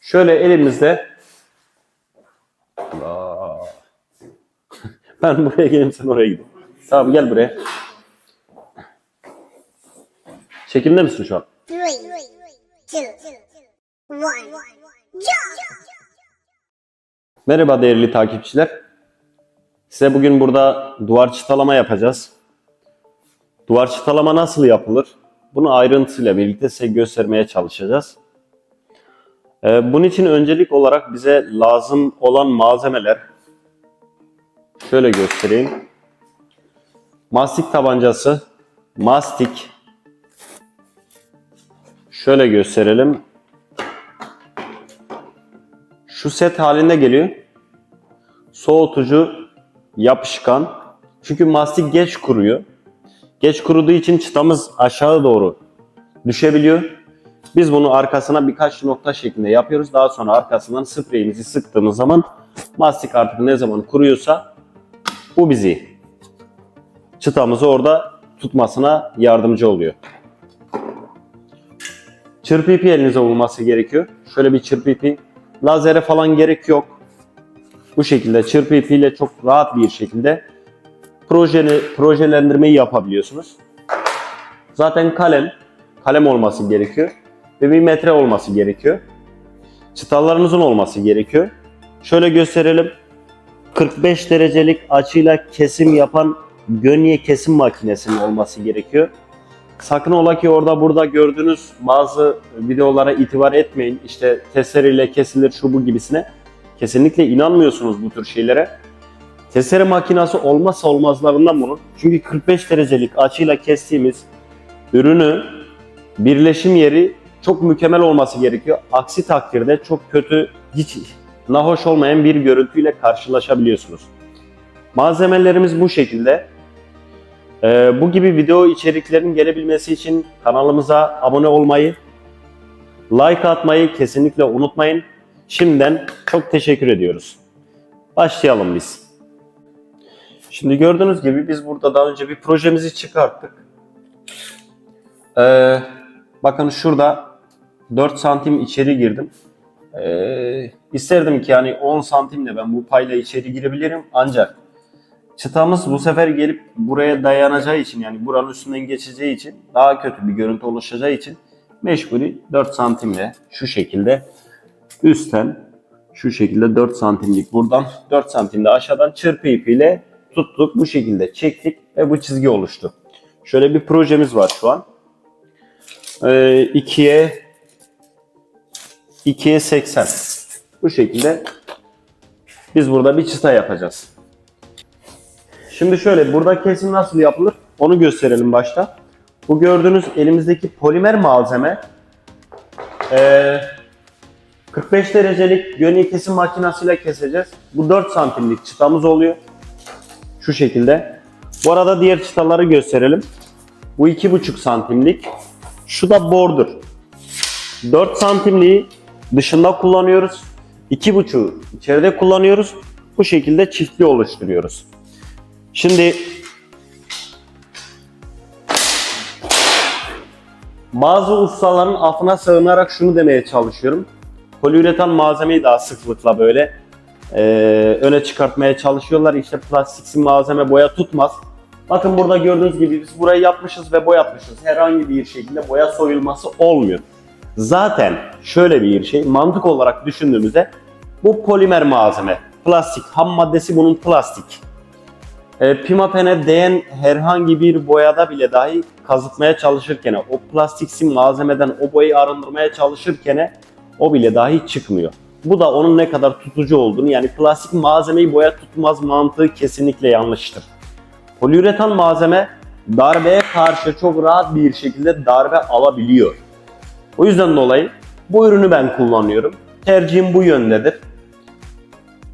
Şöyle elimizde ben buraya geleyim sen oraya gidin. Tamam gel buraya. Çekimde misin şu an? Merhaba değerli takipçiler. Size bugün burada duvar çıtalama yapacağız. Duvar çıtalama nasıl yapılır? Bunu ayrıntısıyla birlikte size göstermeye çalışacağız. Ee, bunun için öncelik olarak bize lazım olan malzemeler şöyle göstereyim. Mastik tabancası, mastik. Şöyle gösterelim. Şu set halinde geliyor. Soğutucu, yapışkan. Çünkü mastik geç kuruyor. Geç kuruduğu için çıtamız aşağı doğru düşebiliyor. Biz bunu arkasına birkaç nokta şeklinde yapıyoruz. Daha sonra arkasından spreyimizi sıktığımız zaman mastik artık ne zaman kuruyorsa bu bizi çıtamızı orada tutmasına yardımcı oluyor. Çırpı ipi elinize olması gerekiyor. Şöyle bir çırpı ipi. Lazere falan gerek yok. Bu şekilde çırpı ipiyle çok rahat bir şekilde projeni, projelendirmeyi yapabiliyorsunuz. Zaten kalem, kalem olması gerekiyor. Ve bir metre olması gerekiyor. Çıtalarınızın olması gerekiyor. Şöyle gösterelim. 45 derecelik açıyla kesim yapan gönye kesim makinesinin olması gerekiyor. Sakın ola ki orada burada gördüğünüz bazı videolara itibar etmeyin. İşte testereyle kesilir şu bu gibisine. Kesinlikle inanmıyorsunuz bu tür şeylere. Testere makinası olmazsa olmazlarından bunun. Çünkü 45 derecelik açıyla kestiğimiz ürünü birleşim yeri çok mükemmel olması gerekiyor. Aksi takdirde çok kötü, hiç nahoş olmayan bir görüntüyle karşılaşabiliyorsunuz. Malzemelerimiz bu şekilde. Ee, bu gibi video içeriklerin gelebilmesi için kanalımıza abone olmayı, like atmayı kesinlikle unutmayın. Şimdiden çok teşekkür ediyoruz. Başlayalım biz. Şimdi gördüğünüz gibi biz burada daha önce bir projemizi çıkarttık. Ee, bakın şurada 4 santim içeri girdim. Ee, isterdim ki yani 10 santimle ben bu payla içeri girebilirim ancak çıtamız bu sefer gelip buraya dayanacağı için yani buranın üstünden geçeceği için daha kötü bir görüntü oluşacağı için mecburi 4 santimle şu şekilde üstten şu şekilde 4 santimlik buradan 4 santimde aşağıdan çırpı ipiyle tuttuk bu şekilde çektik ve bu çizgi oluştu. Şöyle bir projemiz var şu an. Ee, 2'ye 2'ye 80. Bu şekilde biz burada bir çıta yapacağız. Şimdi şöyle burada kesim nasıl yapılır onu gösterelim başta. Bu gördüğünüz elimizdeki polimer malzeme eee 45 derecelik yönü kesim makinesiyle keseceğiz. Bu 4 santimlik çıtamız oluyor. Şu şekilde. Bu arada diğer çıtaları gösterelim. Bu 2,5 santimlik. Şu da border. 4 santimliği dışında kullanıyoruz. 2,5'u içeride kullanıyoruz. Bu şekilde çiftli oluşturuyoruz. Şimdi bazı ustaların affına sığınarak şunu demeye çalışıyorum. Poliüretan malzemeyi daha sıklıkla böyle e, öne çıkartmaya çalışıyorlar. İşte plastik malzeme boya tutmaz. Bakın burada gördüğünüz gibi biz burayı yapmışız ve boyatmışız. Herhangi bir şekilde boya soyulması olmuyor. Zaten şöyle bir şey mantık olarak düşündüğümüzde bu polimer malzeme. Plastik. Ham maddesi bunun plastik. E, pimapene değen herhangi bir boyada bile dahi kazıtmaya çalışırken o plastiksi malzemeden o boyayı arındırmaya çalışırken o bile dahi çıkmıyor. Bu da onun ne kadar tutucu olduğunu yani plastik malzemeyi boya tutmaz mantığı kesinlikle yanlıştır. Poliüretan malzeme darbeye karşı çok rahat bir şekilde darbe alabiliyor. O yüzden dolayı bu ürünü ben kullanıyorum. Tercihim bu yöndedir.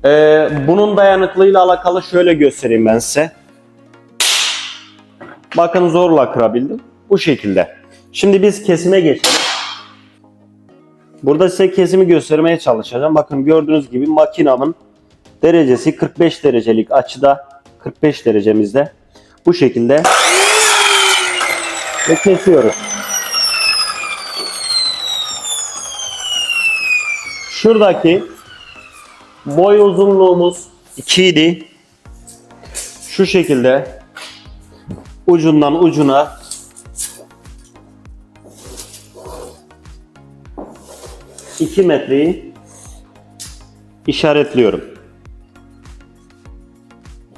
Ee, bunun dayanıklılığıyla alakalı şöyle göstereyim ben size. Bakın zorla kırabildim. Bu şekilde. Şimdi biz kesime geçelim. Burada size kesimi göstermeye çalışacağım. Bakın gördüğünüz gibi makinamın derecesi 45 derecelik açıda 45 derecemizde bu şekilde ve kesiyoruz. Şuradaki boy uzunluğumuz 2 idi. Şu şekilde ucundan ucuna iki metreyi işaretliyorum.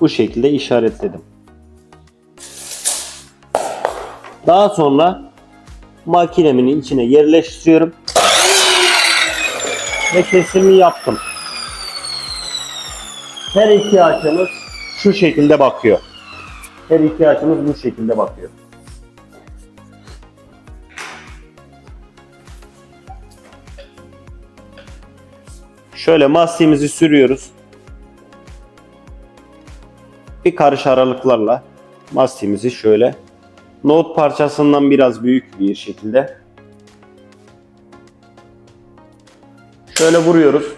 Bu şekilde işaretledim. Daha sonra makinemin içine yerleştiriyorum ve kesimi yaptım. Her iki açımız şu şekilde bakıyor. Her iki açımız bu şekilde bakıyor. Şöyle mastiğimizi sürüyoruz. Bir karış aralıklarla mastiğimizi şöyle nohut parçasından biraz büyük bir şekilde şöyle vuruyoruz.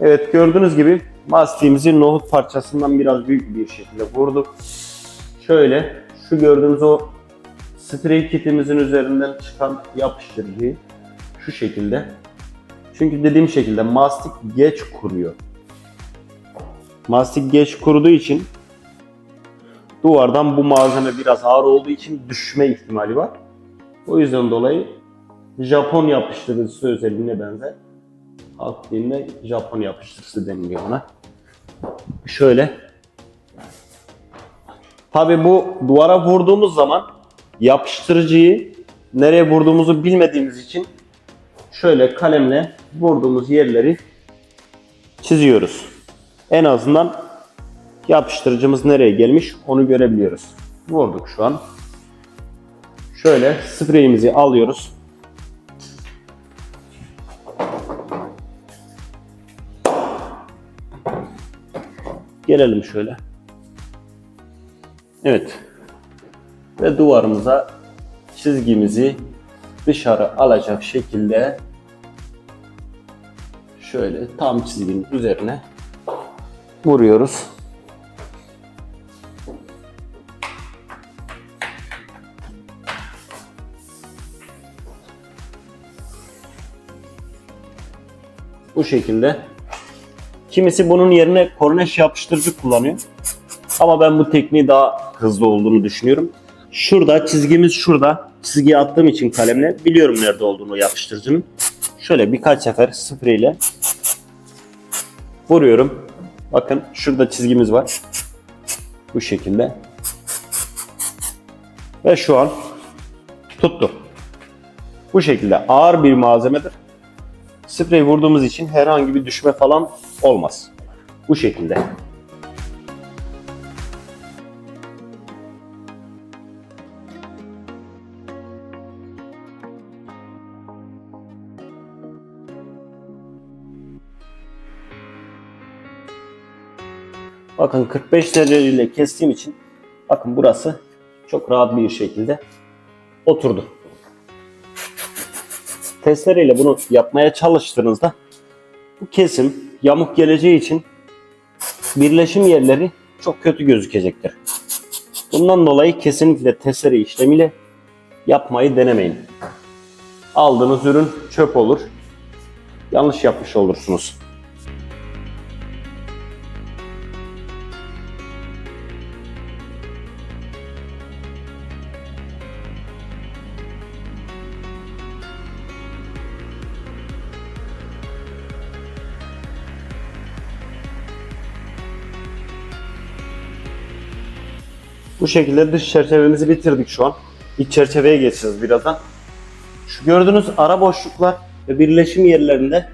Evet gördüğünüz gibi mastiğimizi nohut parçasından biraz büyük bir şekilde vurduk. Şöyle şu gördüğünüz o sprey kitimizin üzerinden çıkan yapıştırıcıyı şu şekilde. Çünkü dediğim şekilde mastik geç kuruyor. Mastik geç kuruduğu için duvardan bu malzeme biraz ağır olduğu için düşme ihtimali var. O yüzden dolayı Japon yapıştırıcısı özelliğine benzer. Halk dilinde Japon yapıştırıcısı deniliyor ona. Şöyle. Tabi bu duvara vurduğumuz zaman yapıştırıcıyı nereye vurduğumuzu bilmediğimiz için şöyle kalemle vurduğumuz yerleri çiziyoruz. En azından yapıştırıcımız nereye gelmiş onu görebiliyoruz. Vurduk şu an. Şöyle spreyimizi alıyoruz. Gelelim şöyle. Evet. Ve duvarımıza çizgimizi dışarı alacak şekilde şöyle tam çizginin üzerine vuruyoruz. Bu şekilde. Kimisi bunun yerine korneş yapıştırıcı kullanıyor. Ama ben bu tekniği daha hızlı olduğunu düşünüyorum. Şurada çizgimiz şurada. Çizgiyi attığım için kalemle biliyorum nerede olduğunu yapıştırıcının. Şöyle birkaç sefer spreyle vuruyorum. Bakın şurada çizgimiz var. Bu şekilde. Ve şu an tuttu. Bu şekilde ağır bir malzemedir. Sprey vurduğumuz için herhangi bir düşme falan olmaz. Bu şekilde. Bakın 45 dereceyle kestiğim için bakın burası çok rahat bir şekilde oturdu. Testereyle bunu yapmaya çalıştığınızda bu kesim yamuk geleceği için birleşim yerleri çok kötü gözükecektir. Bundan dolayı kesinlikle testere işlemiyle yapmayı denemeyin. Aldığınız ürün çöp olur. Yanlış yapmış olursunuz. Bu şekilde dış çerçevemizi bitirdik şu an. İç çerçeveye geçeceğiz birazdan. Şu gördüğünüz ara boşluklar ve birleşim yerlerinde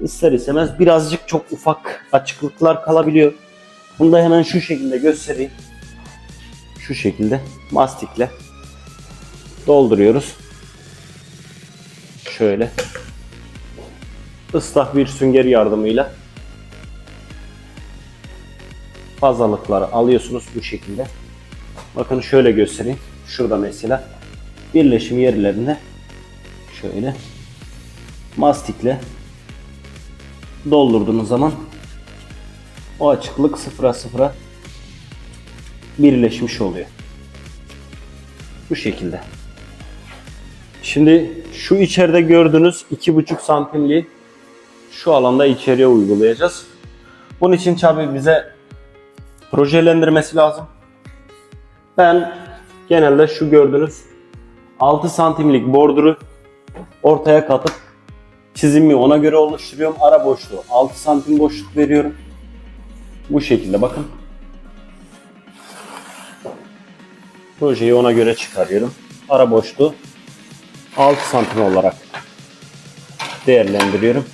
ister istemez birazcık çok ufak açıklıklar kalabiliyor. Bunu da hemen şu şekilde göstereyim. Şu şekilde mastikle dolduruyoruz. Şöyle ıslak bir sünger yardımıyla fazlalıkları alıyorsunuz bu şekilde. Bakın şöyle göstereyim. Şurada mesela birleşim yerlerinde şöyle mastikle doldurduğunuz zaman o açıklık sıfıra sıfıra birleşmiş oluyor. Bu şekilde. Şimdi şu içeride gördüğünüz 2,5 santimli şu alanda içeriye uygulayacağız. Bunun için tabi bize projelendirmesi lazım. Ben genelde şu gördüğünüz 6 santimlik borduru ortaya katıp çizimi ona göre oluşturuyorum. Ara boşluğu 6 santim boşluk veriyorum. Bu şekilde bakın. Projeyi ona göre çıkarıyorum. Ara boşluğu 6 santim olarak değerlendiriyorum.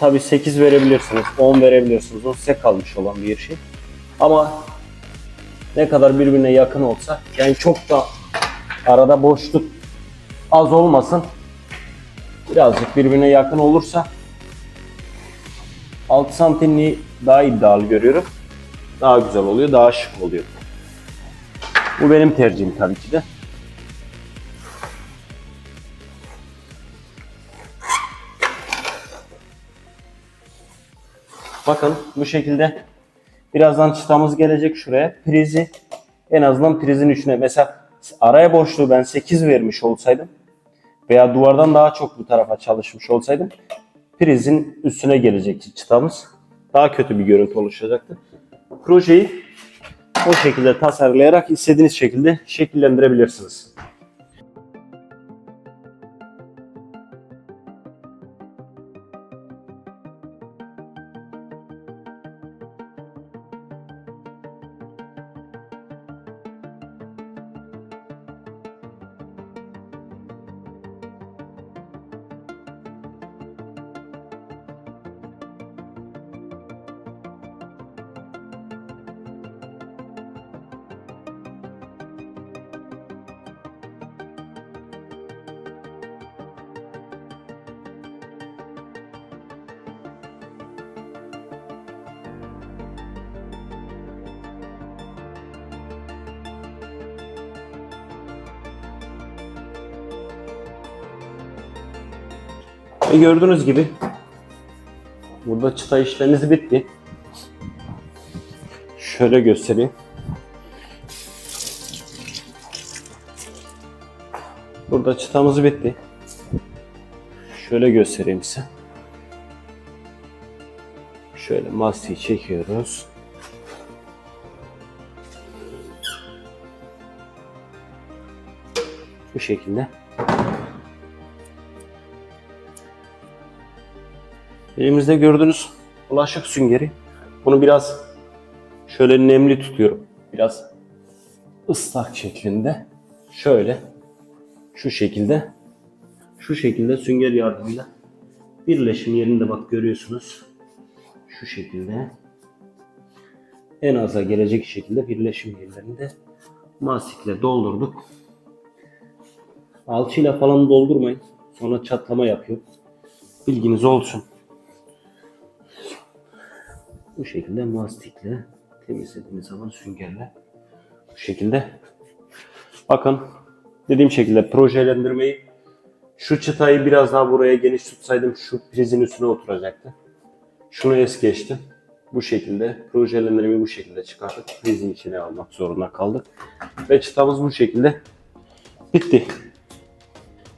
Tabi 8 verebilirsiniz, 10 verebilirsiniz. O size kalmış olan bir şey. Ama ne kadar birbirine yakın olsa yani çok da arada boşluk az olmasın. Birazcık birbirine yakın olursa 6 santimliği daha iddialı görüyorum. Daha güzel oluyor, daha şık oluyor. Bu benim tercihim tabii ki de. Bakın bu şekilde birazdan çıtamız gelecek şuraya. Prizi en azından prizin içine mesela araya boşluğu ben 8 vermiş olsaydım veya duvardan daha çok bu tarafa çalışmış olsaydım prizin üstüne gelecekti çıtamız. Daha kötü bir görüntü oluşacaktı. Projeyi o şekilde tasarlayarak istediğiniz şekilde şekillendirebilirsiniz. Ve gördüğünüz gibi burada çıta işlemimiz bitti. Şöyle göstereyim. Burada çıtamız bitti. Şöyle göstereyim size. Şöyle mastiği çekiyoruz. Bu şekilde. Elimizde gördüğünüz bulaşık süngeri. Bunu biraz şöyle nemli tutuyorum. Biraz ıslak şeklinde. Şöyle şu şekilde şu şekilde sünger yardımıyla birleşim yerinde bak görüyorsunuz. Şu şekilde en aza gelecek şekilde birleşim yerlerinde mastikle doldurduk. Alçıyla falan doldurmayın. Sonra çatlama yapıyor. Bilginiz olsun. Bu şekilde mastikle temizlediğimiz zaman süngerle bu şekilde bakın dediğim şekilde projelendirmeyi şu çıtayı biraz daha buraya geniş tutsaydım şu prizin üstüne oturacaktı. Şunu es geçtim. Bu şekilde projelendirmeyi bu şekilde çıkarttık. Prizin içine almak zorunda kaldık. Ve çıtamız bu şekilde bitti.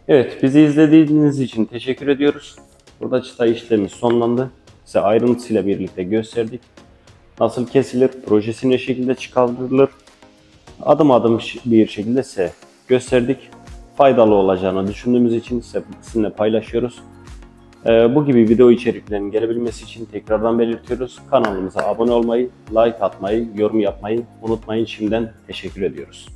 Evet bizi izlediğiniz için teşekkür ediyoruz. Burada çıta işlemi sonlandı. Size ayrıntısıyla birlikte gösterdik. Nasıl kesilir, projesi ne şekilde çıkartılır, adım adım bir şekilde size gösterdik. Faydalı olacağını düşündüğümüz için sizinle paylaşıyoruz. Ee, bu gibi video içeriklerinin gelebilmesi için tekrardan belirtiyoruz. Kanalımıza abone olmayı, like atmayı, yorum yapmayı unutmayın. Şimdiden teşekkür ediyoruz.